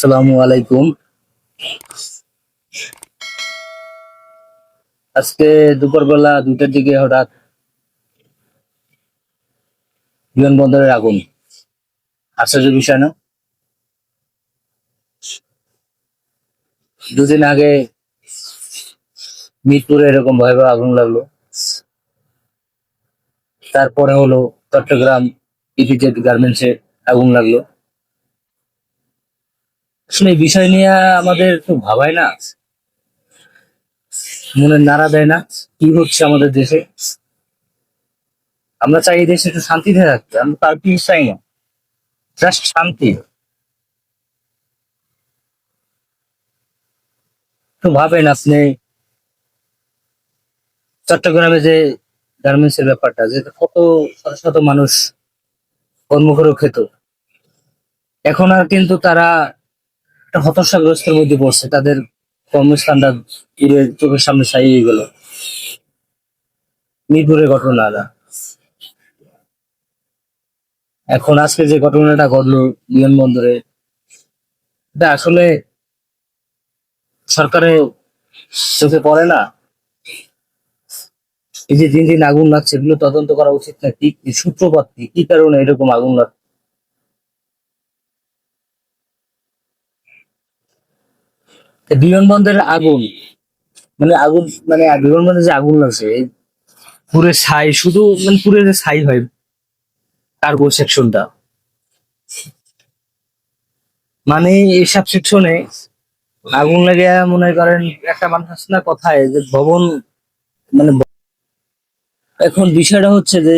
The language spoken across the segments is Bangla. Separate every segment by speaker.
Speaker 1: আসসালামু আলাইকুম। আজকে দুপুরবেলা দুইটার দিকে হঠাৎ বিমানবন্দরের আগুন। আশ্চর্য বিষয়, না? দুদিন আগে মিরপুরে এরকম ভয়াবহ আগুন লাগল। তারপরে হলো চট্টগ্রাম ইপিজেড গার্মেন্টসে আগুন লাগল। আসলে এই বিষয় নিয়ে আমাদের একটু ভাবায় না। মনে নাড়া দেয় না কি হচ্ছে আমাদের দেশে। আমরা চাই এই দেশে একটু শান্তিতে থাকতে আমরা তার কি চাই না। জাস্ট শান্তি। তো ভাবেন আপনি, চট্টগ্রামে যে গার্মেন্টস এর ব্যাপারটা, যে কত শত শত মানুষ কর্ম করে খেত এখন আর কিন্তু তারা একটা হতাশাগ্রস্তের মধ্যে পড়ছে। তাদের কর্মস্থানটা চোখের সামনে ছাইয়ে গেল। মিরপুরের ঘটনাটা এখন আজকে যে ঘটনাটা ঘটলো বিমানবন্দরে, এটা আসলে সরকারের চোখে পড়ে না। এই যে দিন দিন আগুন লাগছে, এগুলো তদন্ত করা উচিত না। কি সূত্রপাত কি কারণে এরকম আগুন লাগছে? বিমানবন্দরের আগুন। মানে আগুন মানে বিমানবন্দরে যে আগুন লাগছে পুরে ছাই, শুধু মানে পুরে যে ছাই হয় কার্গো সেকশনটা মানে এইসব সেকশনে আগুন লেগে মনে করেন একটা মানুষ আছে না কথায় যে ভবন মানে এখন বিষয়টা হচ্ছে যে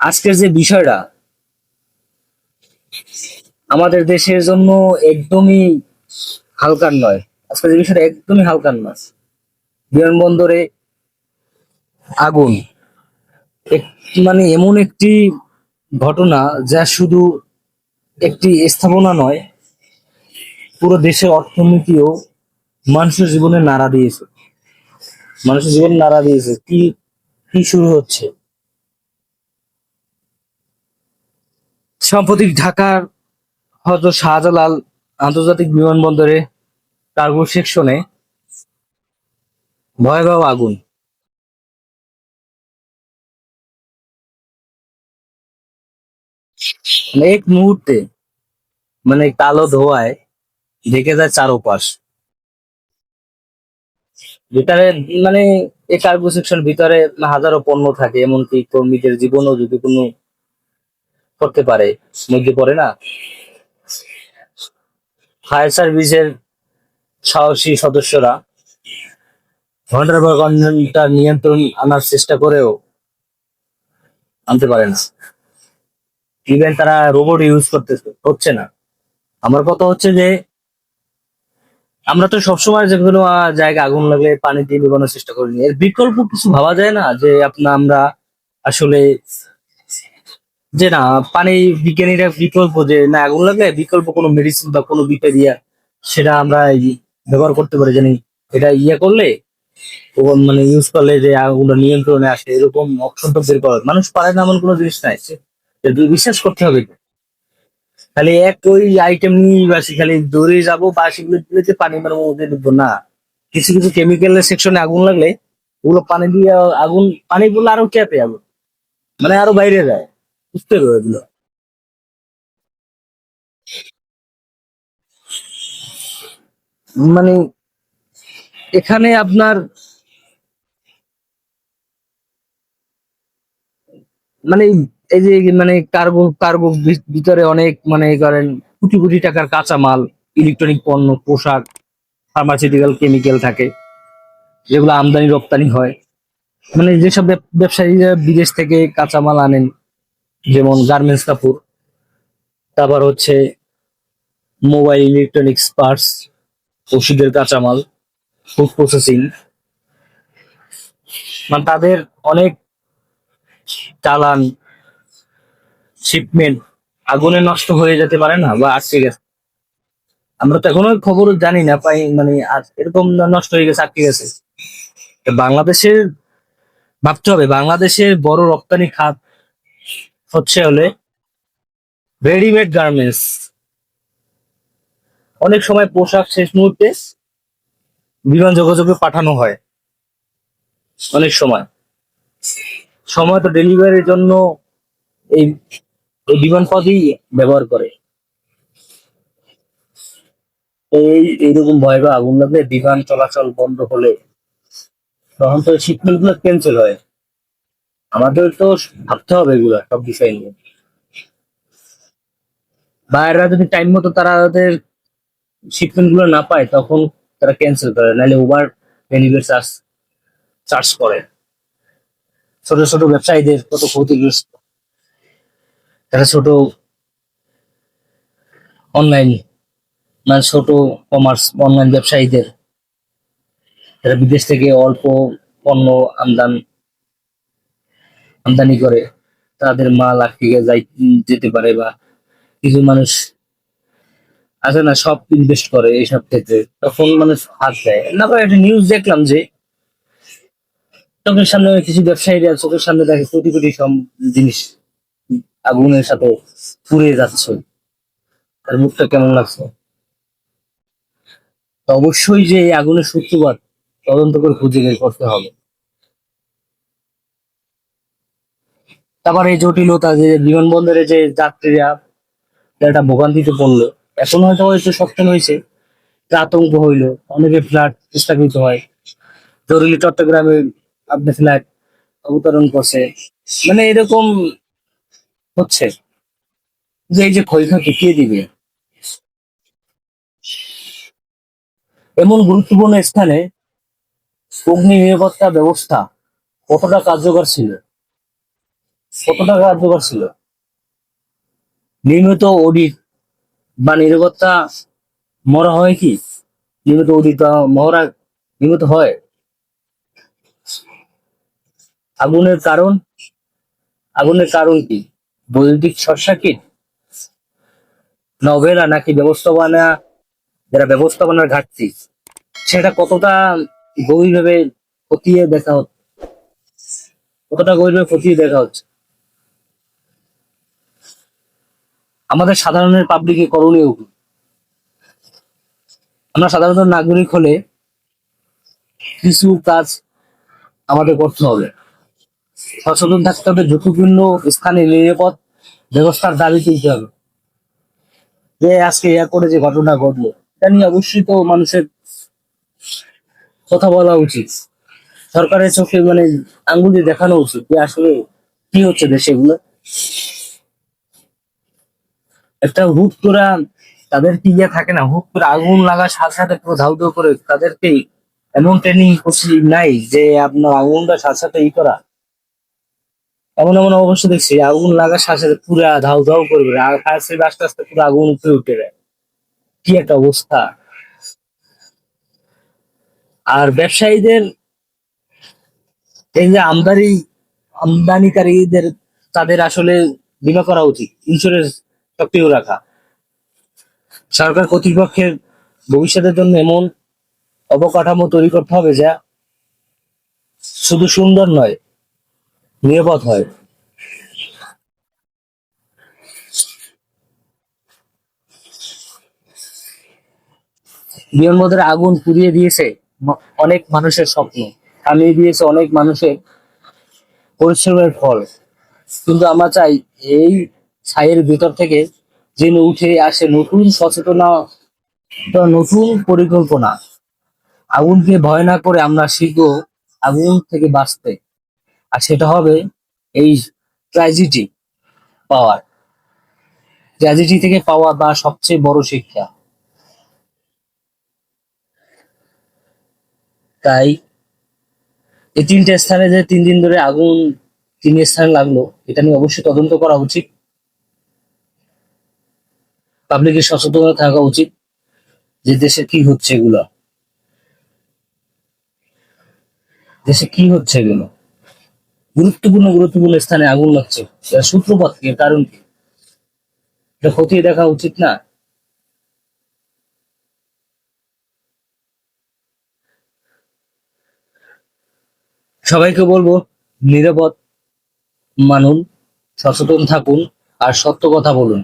Speaker 1: আজকের যে বিষয়টা, আমাদের দেশের জন্য একদমই হালকার নয়। আজকের যে বিষয়টা একদমই হালকার নয়। বিমানবন্দরে আগুন। মানে এমন একটি ঘটনা যা শুধু একটি স্থাপনা নয়, পুরো দেশের অর্থনীতিও মানুষের জীবনে নাড়া দিয়েছে। মানুষের জীবনে নাড়া দিয়েছে। কি কি শুরু হচ্ছে? সাম্প্রতিক ঢাকার হয়তো শাহজালাল আন্তর্জাতিক বিমানবন্দরে কার্গো সেকশনে ভয়াবহ আগুন। মানে এক মুহূর্তে মানে কালো ধোয়ায় ঢেকে যায় চারোপাশ। ভিতরে মানে এই কার্গো সেকশন ভিতরে হাজারো পণ্য থাকে, এমনকি কর্মীদের জীবনও যদি কোনো করতে পারে, মধ্যে পড়ে না। ফায়ার সার্ভিসের সাহসী সদস্যরা ঘণ্টার নিয়ন্ত্রণ আনার চেষ্টা করেও আনতে পারে না। ইভেন তারা রোবট ইউজ করতে হচ্ছে না। আমার কথা হচ্ছে যে, আমরা তো সবসময় যে কোনো জায়গায় আগুন লাগলে পানি দিয়ে নিবানোর চেষ্টা করি এর বিকল্প কিছু ভাবা যায় না যে আপনার আমরা আসলে যে না, পানি বিজ্ঞানীরা বিকল্প যে না আগুন লাগলে বিকল্প কোনো মেডিসিন বা কোনো বিক্রিয়া সেটা আমরা ব্যবহার করতে পারি, জানি। এটা ইয়ে করলে মানে ইউজ করলে যে আগুনটা নিয়ন্ত্রণে আসে, এরকম অপশন তো বের করা মানুষ পারে না এমন কোনো জিনিস নাই। বিশ্বাস করতে হবে খালি এক ওই আইটেম নিয়ে বাসি, খালি দৌড়ে যাব বা সেগুলো দিলে পানি মারার মধ্যে ঢুকবো না। কিছু কিছু কেমিক্যালের সেকশনে আগুন লাগলে, ওগুলো পানি দিয়ে আগুন, পানি বললে আরও ক্যাপে আগুন। মানে আরও বাইরে যায়। বুঝতে এগুলো মানে এখানে আপনার মানে এই যে মানে কার্গো কার্গো ভিতরে অনেক মানে করেন কোটি কোটি টাকার কাঁচামাল ইলেকট্রনিক পণ্য, পোশাক ফার্মাসিউটিক্যাল কেমিক্যাল থাকে, যেগুলো আমদানি রপ্তানি হয়। মানে যেসব ব্যব- ব্যবসায়ীরা বিদেশ থেকে কাঁচামাল আনেন যেমন গার্মেন্টস কাপড়, তারপর হচ্ছে মোবাইল ইলেকট্রনিক্স পার্টস ওষুধের কাঁচামাল ফুড প্রসেসিং মানে তাদের অনেক চালান শিপমেন্ট আগুনে নষ্ট হয়ে যেতে পারে না বা আটকে গেছে। আমরা তো এখনও খবর জানি না, পাই মানে এরকম নষ্ট হয়ে গেছে, আটকে গেছে। বাংলাদেশের ভাবতে হবে, বাংলাদেশের বড় রপ্তানি খাত হচ্ছে হলে রেডিমেড গার্মেন্টস অনেক সময় পোশাক শেষ মুহূর্তে বিমান যোগাযোগে পাঠানো হয়। অনেক সময়। সময় তো ডেলিভারির জন্য এই এই বিমান পথই ব্যবহার করে। এই, এইরকম ভয় বা আগুন লাগলে বিমান চলাচল বন্ধ হলে, তখন তো শিপমেন্টগুলো ক্যান্সেল হয়। আমাদের তো ভাবতে হবে এগুলো সব বিষয় নিয়ে। বাইরেরা যদি টাইম মতো তারা তাদের শিপমেন্টগুলো না পায়, তখন তারা ক্যান্সেল করে, নাহলে ওভার ডেলিভারি চার্জ চার্জ করে। ছোট ছোট ব্যবসায়ীদের কত ক্ষতিগ্রস্ত। তারা ছোট অনলাইন মানে ছোট কমার্স অনলাইন ব্যবসায়ীদের। তারা বিদেশ থেকে অল্প পণ্য আমদান আমদানি করে, তাদের মাল আটকে যাই যেতে পারে বা কিছু মানুষ আছে না, সব ইনভেস্ট করে এইসব ক্ষেত্রে। তখন মানুষ হাত দেয়। না ভাই একটা নিউজ দেখলাম যে চোখের সামনে কিছু ব্যবসায়ীরা চোখের সামনে দেখে কোটি কোটি সব জিনিস আগুনের সাথে পুড়ে যাচ্ছে। তার মুখটা কেমন লাগছে? অবশ্যই যে এই আগুনের সূত্রপাত তদন্ত করে খুঁজে বের করতে হবে। তারপর এই জটিলতা যে বিমানবন্দরে যে যাত্রীরা একটা ভোগান্তিতে পড়ল, এখন হয়তো একটু সচেতন হয়েছে আতঙ্ক হইল, অনেকে ফ্ল্যাট চেষ্টাকৃত হয়। জরুরি চট্টগ্রামে আপনি ফ্ল্যাট অবতরণ করছে মানে এরকম হচ্ছে। যে এই যে ক্ষয়ক্ষতি কে দিবে? এমন গুরুত্বপূর্ণ স্থানে অগ্নি নিরাপত্তা ব্যবস্থা কতটা কার্যকর ছিল? কতটা কার্যকর ছিল? নিয়মিত অডিট বা নিরাপত্তা মরা হয় কি? নিয়মিত অডিট বা মহড়া নিয়মিত হয়? আগুনের কারণ? আগুনের কারণ কি? বৈদ্যুতিক শর্ট সার্কিট না অবহেলা নাকি ব্যবস্থাপনা, যারা ব্যবস্থাপনার ঘাটতি, সেটা কতটা গভীরভাবে খতিয়ে দেখা হচ্ছে? কতটা গভীরভাবে খতিয়ে দেখা হচ্ছে? আমাদের সাধারণের পাবলিকে করণীয়? আমরা সাধারণত নাগরিক হলে কিছু কাজ আমাদের করতে হবে। সচেতন থাকতে হবে, ঝুঁকিপূর্ণ স্থানে নিরাপদ ব্যবস্থার দাবি তুলতে হবে। যে আজকে ইয়া করে যে ঘটনা ঘটলো, এটা নিয়ে অবশ্যই তো মানুষের কথা বলা উচিত। সরকারের চোখে মানে আঙ্গুলি দেখানো উচিত যে আসলে কি হচ্ছে দেশে এগুলো। একটা হুট করে তাদের কি ইয়ে থাকে না, হুট করে আগুন লাগার সাথে সাথে ধাউ ধাউ করে তাদেরকে এমন ট্রেনিং করছি নাই যে আপনার আগুনটা সাথে সাথে ই করা। এমন এমন অবশ্য দেখছি, আগুন লাগার সাথে সাথে পুরা ধাউ ধাউ করবে আর ফায়ার সার্ভিস আস্তে আস্তে পুরো আগুন উপরে উঠে দেয় কি একটা অবস্থা। আর ব্যবসায়ীদের এই যে আমদানি, আমদানিকারীদের তাদের আসলে বিমা করা উচিত ইন্স্যুরেন্স সক্রিয় রাখা। সরকার কর্তৃপক্ষের ভবিষ্যতের জন্য এমন অবকাঠামো তৈরি করতে হবে যা শুধু সুন্দর নয়, নিরাপদ হয়। বিমানবন্দরে আগুন পুড়িয়ে দিয়েছে অনেক মানুষের স্বপ্ন। থামিয়ে দিয়েছে অনেক মানুষের পরিশ্রমের ফল। কিন্তু আমরা চাই এই ছাইয়ের ভিতর থেকে যেন উঠে আসে নতুন সচেতনা নতুন পরিকল্পনা। আগুনকে ভয় না করে আমরা শিখব আগুন থেকে বাঁচতে। আর সেটা হবে এই ট্র্যাজেডি পাওয়ার। ট্র্যাজেডি থেকে পাওয়া বা সবচেয়ে বড় শিক্ষা। তাই এই তিনটে স্থানে যে তিন দিন ধরে আগুন তিন স্থানে লাগল, এটা নিয়ে অবশ্যই তদন্ত করা উচিত। পাবলিকের সচেতনতা থাকা উচিত যে দেশে কি হচ্ছে এগুলো। দেশে কি হচ্ছে এগুলো? গুরুত্বপূর্ণ গুরুত্বপূর্ণ স্থানে আগুন লাগছে। সূত্রপাত কি? কারণ কি? এটা খতিয়ে দেখা উচিত না? সবাইকে বলব, নিরাপদ মানুন, সচেতন থাকুন আর সত্য কথা বলুন।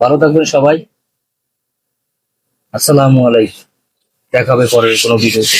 Speaker 1: ভালো থাকবেন সবাই। আসসালামু আলাইকুম। দেখা হবে পরের কোনো ভিডিওতে।